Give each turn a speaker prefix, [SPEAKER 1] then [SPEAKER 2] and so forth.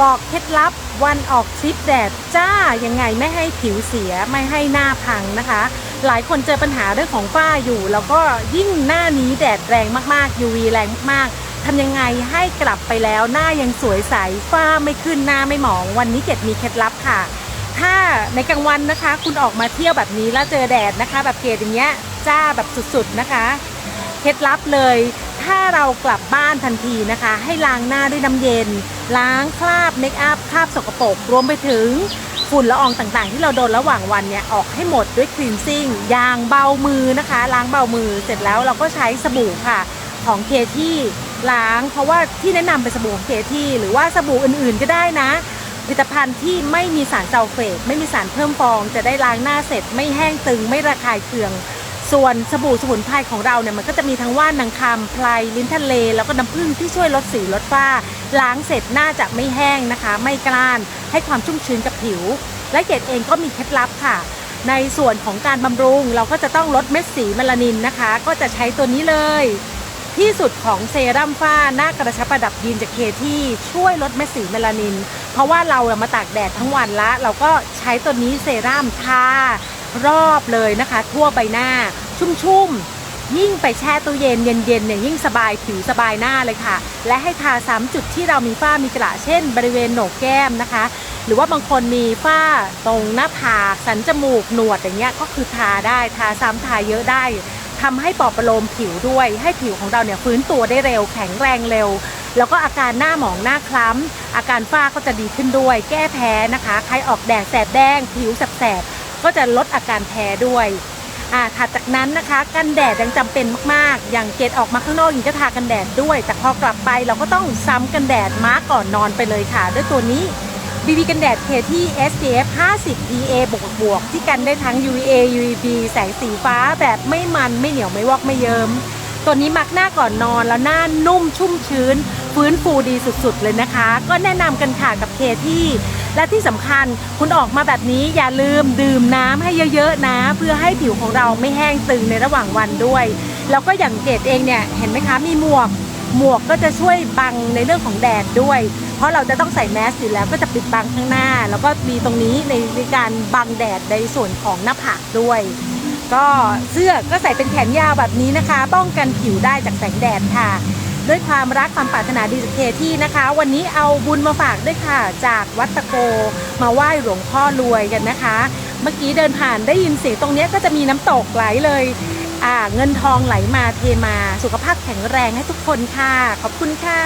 [SPEAKER 1] บอกเคล็ดลับวันออกทริปแดดจ้ายังไงไม่ให้ผิวเสียไม่ให้หน้าพังนะคะ หลายคนเจอปัญหาเรื่องของฝ้าอยู่ แล้วก็ยิ่งหน้านี้แดดแรงมากๆ UV แรงมากๆทำยังไงให้กลับไปแล้วหน้ายังสวยใสฝ้าไม่ขึ้นหน้าไม่หมอง วันนี้เกดมีเคล็ดลับค่ะ ถ้าในกลางวันนะคะ คุณออกมาเที่ยวแบบนี้แล้วเจอแดดนะคะ แบบเกดอย่างเงี้ยจ้าแบบสุดๆนะคะ เคล็ดลับเลย ถ้าเรากลับบ้านทันทีนะคะ ให้ล้างหน้าด้วยน้ำเย็น ล้างคราบเมคอัพคราบสกปรกรวมไปถึงฝุ่นละอองต่างๆ ที่เราโดนระหว่างวันเนี่ยออกให้หมดด้วยคลีนซิ่งยางเบามือนะคะ ล้างเบามือเสร็จแล้วเราก็ใช้สบู่ค่ะ ของเคที่ล้าง เพราะว่าที่แนะนำเป็นสบู่ของเคที่หรือว่าสบู่อื่นๆก็ได้นะผลิตภัณฑ์ที่ไม่มีสารซัลเฟตไม่มีสารเพิ่มฟอง จะได้ล้างหน้าเสร็จไม่แห้งตึงไม่ระคายเคือง ส่วนสบู่สมุนไพรของเราเนี่ยมันก็จะมีทั้งว่านนางคำไพรลิ้นทะเล แล้วก็น้ำผึ้งที่ช่วยลดสีลดฝ้า ล้างเสร็จหน้าจะไม่แห้งนะคะ ไม่กล้าน ให้ความชุ่มชื้นกับผิว และเกดเองก็มีเคล็ดลับค่ะ ในส่วนของการบำรุงเราก็จะต้องลดเม็ดสีเมลานินนะคะ ก็จะใช้ตัวนี้เลย ที่สุดของเซรั่มฝ้าหน้ากระชับประดับยีนจากเคที่ช่วยลดเม็ดสีเมลานิน เพราะว่าเราอะมาตากแดดทั้งวันละ เราก็ใช้ตัวนี้เซรั่มทา รอบเลยนะคะ ทั่วใบหน้าชุ่มๆ ยิ่งไปแช่ตู้เย็นเย็นๆเนี่ยยิ่งสบายผิวสบายหน้าเลยค่ะ และให้ทาซ้ำจุดที่เรามีฝ้ามีกระเช่น บริเวณโหนกแก้มนะคะ หรือว่าบางคนมีฝ้าตรงหน้าผากสันจมูกหนวดอย่างเงี้ยก็คือทาได้ทาซ้ำทาเยอะได้ทำให้ปลอบประโลมผิวด้วย ให้ผิวของเราเนี่ยฟื้นตัวได้เร็ว แข็งแรงเร็ว แล้วก็อาการหน้าหมองหน้าคล้ำ อาการฝ้าก็จะดีขึ้นด้วย แก้แพ้นะคะ ใครออกแดดแสบแดง ผิวแสบ ก็จะลดอาการแพ้ด้วยอ่าถัดจากนั้นนะคะกันแดดยังจำเป็นมากๆ อย่างเกดออกมาข้างนอกยังก็ทากันแดดด้วย แต่พอกลับไปเราก็ต้องซ้ำกันแดดมาก่อนนอนไปเลยค่ะ ด้วยตัวนี้ BB กันแดดเคที่ SPF 50 PA บวกบวกที่กันได้ทั้ง UVA UVB แสงสีฟ้าแบบไม่มันไม่เหนียวไม่วอกไม่เยิม้มตัวนี้มักหน้าก่อนนอนแล้วหน้านุ่มชุ่มชื้น ฟื้นฟูดีสุดๆเลยนะคะ ก็แนะนำกันค่ะกับเคที่ และที่สำคัญคุณออกมาแบบนี้อย่าลืมดื่มน้ำให้เยอะๆนะ เพื่อให้ผิวของเราไม่แห้งตึงในระหว่างวันด้วย แล้วก็อย่างเกดเองเนี่ยเห็นไหมคะมีหมวกหมวกก็จะช่วยบังในเรื่องของแดดด้วย เพราะเราจะต้องใส่แมสอยู่แล้วก็จะปิดบังข้างหน้า แล้วก็มีตรงนี้ในในการบังแดดในส่วนของหน้าผากด้วย ก็เสื้อก็ใส่เป็นแขนยาวแบบนี้นะคะ ป้องกันผิวได้จากแสงแดดค่ะ ด้วยความรักความปรารถนาดีจากเคที่นะคะ วันนี้เอาบุญมาฝากด้วยค่ะ จากวัดตะโกมาไหว้หลวงพ่อรวยกันนะคะ เมื่อกี้เดินผ่านได้ยินเสียงตรงนี้ก็จะมีน้ำตกไหลเลยอ่าเงินทองไหลมาเทมาสุขภาพแข็งแรงให้ทุกคนค่ะ ขอบคุณค่ะ